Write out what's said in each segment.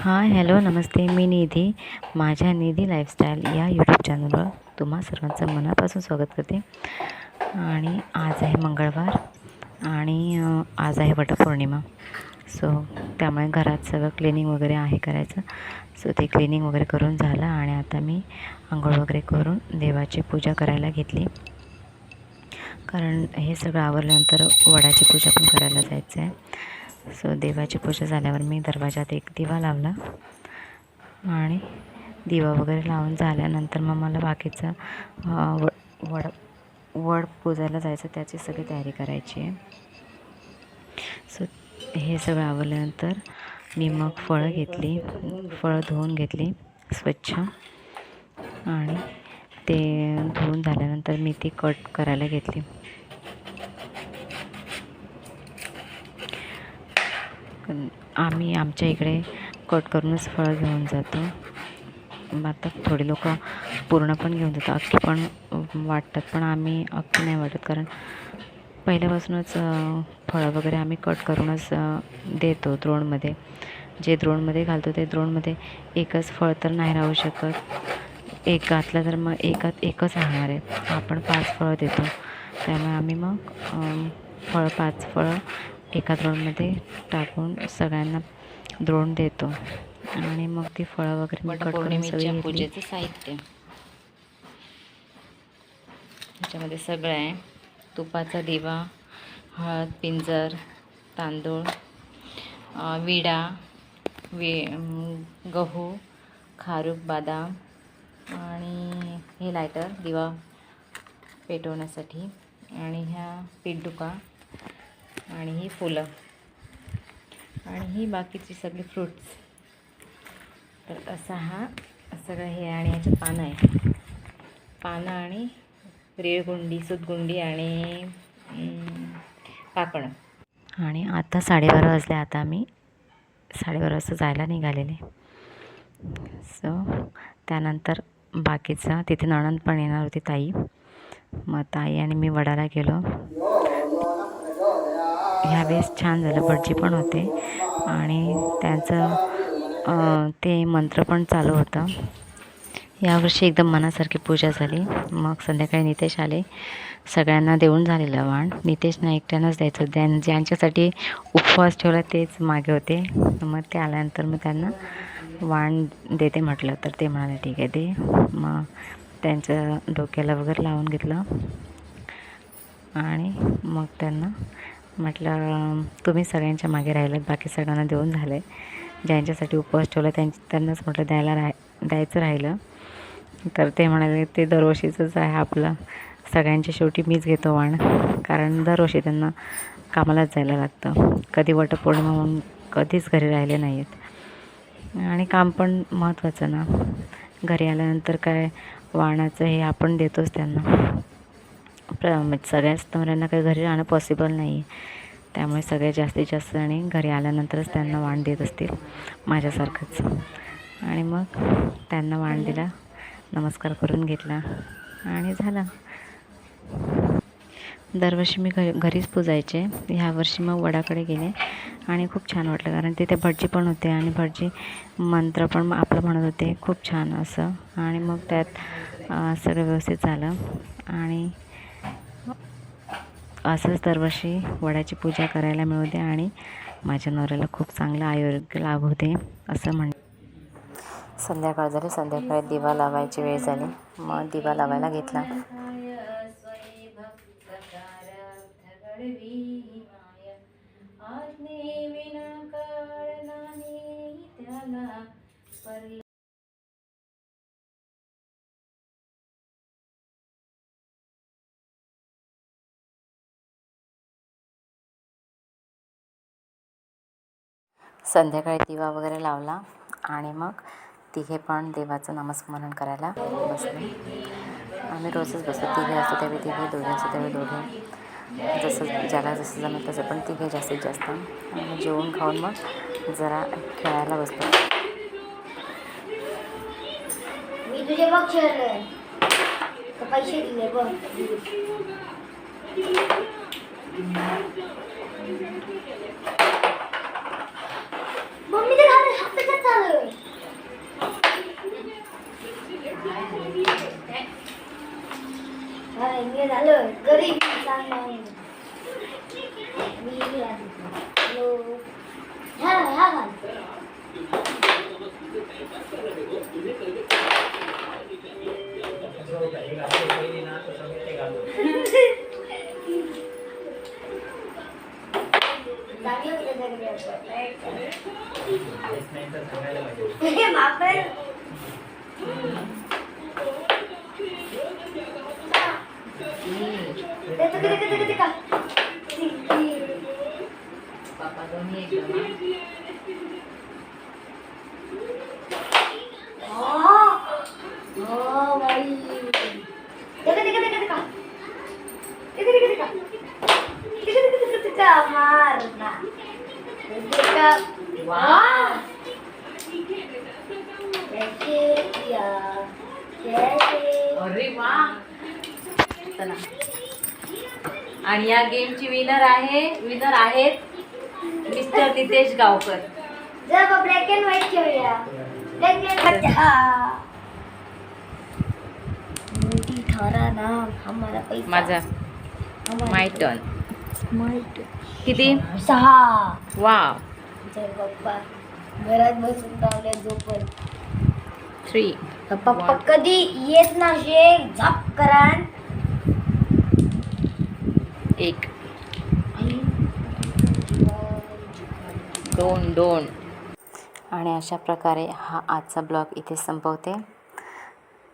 हां हॅलो नमस्ते मी निधी माझ्या निधी लाईफस्टाईल या यूट्यूब चॅनलवर तुम्हा सर्वांचं मनापासून स्वागत करते. आणि आज आहे मंगळवार आणि आज आहे वटपौर्णिमा. सो त्यामुळे घरात सगळं क्लिनिंग वगैरे आहे करायचं. सो ते क्लिनिंग वगैरे करून झालं आणि आता मी आंघोळ वगैरे करून देवाची पूजा करायला घेतली. कारण हे सगळं आवरल्यानंतर वडाची पूजा पण करायला जायचं आहे सो देवाची पूजा झाल्यावर मी दरवाजात एक दिवा लावला आणि दिवा वगैरे लावून झाल्यानंतर मग मला बाकीचं व वड वड पूजायला जायचं त्याची सगळी तयारी करायची आहे. सो हे सगळं आवल्यानंतर मी मग फळं घेतली फळं धुवून घेतली स्वच्छ आणि ते धुवून झाल्यानंतर मी ती कट करायला घेतली. आम्ही आमच्या इकडे कट करूनच फळं घेऊन जातो. मग आता थोडी लोक पूर्ण पण घेऊन जातात. अख्खी पण वाटतात पण आम्ही अख्खी नाही वाटत. कारण पहिल्यापासूनच फळं वगैरे आम्ही कट करूनच देतो द्रोणमध्ये. जे द्रोणमध्ये घालतो ते द्रोणमध्ये एकच फळ तर नाही राहू शकत. एक घातलं तर मग एकात एकच राहणार आहे. आपण पाच फळं देतो. त्यामुळे आम्ही मग फळं पाच फळं एका द्रोणमध्ये टाकून सगळ्यांना द्रोण देतो. आणि मग ती फळं वगैरे कट करून सगळी. पूजेचं साहित्य. त्याच्यामध्ये सगळं आहे. तुपाचा दिवा हळद पिंजर तांदूळ विडा वे गहू खारूक बदाम आणि हे लायटर दिवा पेटवण्यासाठी. आणि ह्या पीठडुका आणि ही फुलं. आणि ही बाकीची सगळी फ्रुट्स तर असा हा सगळं हे आणि ह्याच्यात पानं आहे पानं आणि रेळगुंडी सुतगुंडी आणि अं, आणि आता साडेबारा वाजले आता आम्ही साडेबारा वाजता जायला निघालेले. सो त्यानंतर बाकीचं तिथे नणंद पण येणार होती ताई. मग ताई आणि मी वडाला गेलो. ह्यावेळेस छान झालं. भटजी पण होते. आणि त्यांचं ते मंत्र पण चालू होतं. यावर्षी एकदम मनासारखी पूजा झाली. मग संध्याकाळी नितेश आले. सगळ्यांना देऊन झालेलं वाण नितेशना एकट्यानंच द्यायचं होतं. ज्यां ज्यांच्यासाठी उपवास ठेवला तेच मागे होते. मग ते आल्यानंतर मग त्यांना वाण देते म्हटलं. तर ते म्हणाले ठीक आहे दे. मग त्यांच्या डोक्याला वगैरे लावून घेतलं. आणि मग त्यांना म्हटलं तुम्ही सगळ्यांच्या मागे राहिलात बाकी सगळ्यांना देऊन झालं आहे ज्यांच्यासाठी उपवास ठेवला त्यांच्या त्यांनाच म्हटलं द्यायला राह द्यायचं राहिलं. तर ते म्हणाले ते दरवर्षीचंच आहे आपलं. सगळ्यांच्या शेवटी मीच घेतो वाण. कारण दरवर्षी त्यांना कामालाच जायला लागतं. कधी वटपौर्णिमा म्हणून कधीच घरी राहिले नाही आहेत आणि काम पण महत्त्वाचं ना. घरी आल्यानंतर काय वाणाचं हे आपण देतोच त्यांना. प्र म्हणजे सगळ्याच नवऱ्यांना काही घरी राहणं पॉसिबल नाही. आहे त्यामुळे सगळ्यात जास्तीत जास्त आणि घरी आल्यानंतरच त्यांना वाण देत असतील माझ्यासारखंच. आणि मग त्यांना वाण दिला नमस्कार करून घेतला आणि झालं. दरवर्षी मी घ घरीच पूजायचे. ह्या वर्षी मग वडाकडे गेले आणि खूप छान वाटलं कारण तिथे भटजी पण होते आणि भटजी मंत्र पण आपलं म्हणत होते. खूप छान असं. आणि मग त्यात सगळं व्यवस्थित झालं. आणि असंच दरवर्षी वडाची पूजा करायला मिळू दे आणि माझ्या नवऱ्याला खूप चांगलं आरोग्य लाभू दे असं म्हण संध्याकाळ झाली संध्याकाळी दिवा लावायची वेळ झाली. मग दिवा लावायला घेतला. संध्याकाळी दिवा वगैरे लावला आणि मग तिघे पण देवाचं नामस्मरण करायला बसलो. आम्ही रोजच बसतो. तिघे असतो त्यावेळी तिघे दोघे असतो त्यावेळी दोघे. जसं ज्याला जसं जमत तसं पण तिघे जास्तीत जास्त. आणि जेवून खाऊन मग जरा खेळायला बसतो. पैसे दिले बघ. nghe đã lời gari sang này đi là lô ha ha ha Thank you. किती किती का पापा दोन्ही एकदम हो बाई ते किती किती किती का ते किती किती का ते अरे वा. चला. आणि या गेमची विनर आहे विनर आहेत मिस्टर नितेश गावकर. जब ब्लॅक अँड व्हाईट खेळूया ब्लॅक अँड व्हाईट हा मोठी थारा नाम हमारा पैसा. माझा. माय टर्न माहीत किती? सहा. वा जर पप्पा घरात बसून रावल्या झोपत. थ्री पप्पा कधी येत नसे झप करान एक. दोन दोन. आणि अशा प्रकारे हा आजचा ब्लॉग इथे संपवते.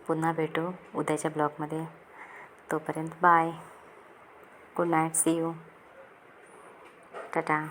पुन्हा भेटू उद्याच्या ब्लॉगमध्ये. तोपर्यंत bye. Good night see you 大家